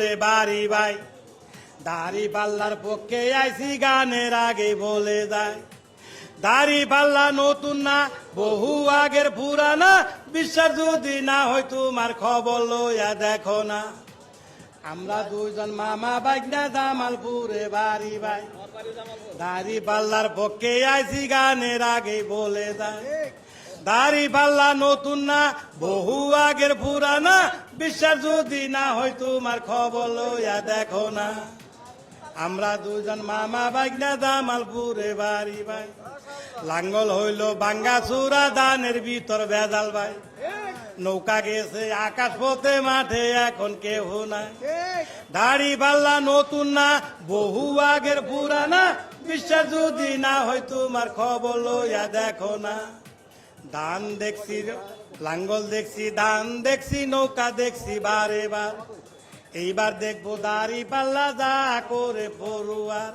পুরে বাড়ি ভাই। দাড়ি পাল্লার পক্ষে আইসি গানের আগে বলে যায়। দাড়ি পাল্লা নতুন না, বহু আগের পুরানা। বিশ্বাস যদি না হয় তোমার খবর লইয়া দেখো না। আমরা দুইজন মামা বাইকনা জামালপুরে বাড়ি ভাই। দাড়ি পাল্লার পক্ষে আইসি গানের আগে বলে যায়। দাড়ি পাল্লা নতুন না, বহু আগের পুরানা। বিশ্বাস যদি না হয়, তোমার খবর লইয়া দেখো না। আমরা দুজন মামা বাইকনা জামালপুরে বাড়ি ভাই। লাঙ্গল হইল বাঙ্গা চূড়া, দানের ভিতর ভেজাল ভাই। নৌকা গেছে আকাশ পথে মাঠে এখন কেহ নাই। দাড়ি পাল্লা নতুন না, বহু আগের পুরানা। বিশ্বাস যদি না হয়, তোমার খবর লইয়া দেখো না। ধান দেখছি, লাঙ্গল দেখছি ধান দেখছি, নৌকা দেখছি, বারে বার। এইবার দেখব দাড়ি পাল্লা যা করে পড়ুয়ার।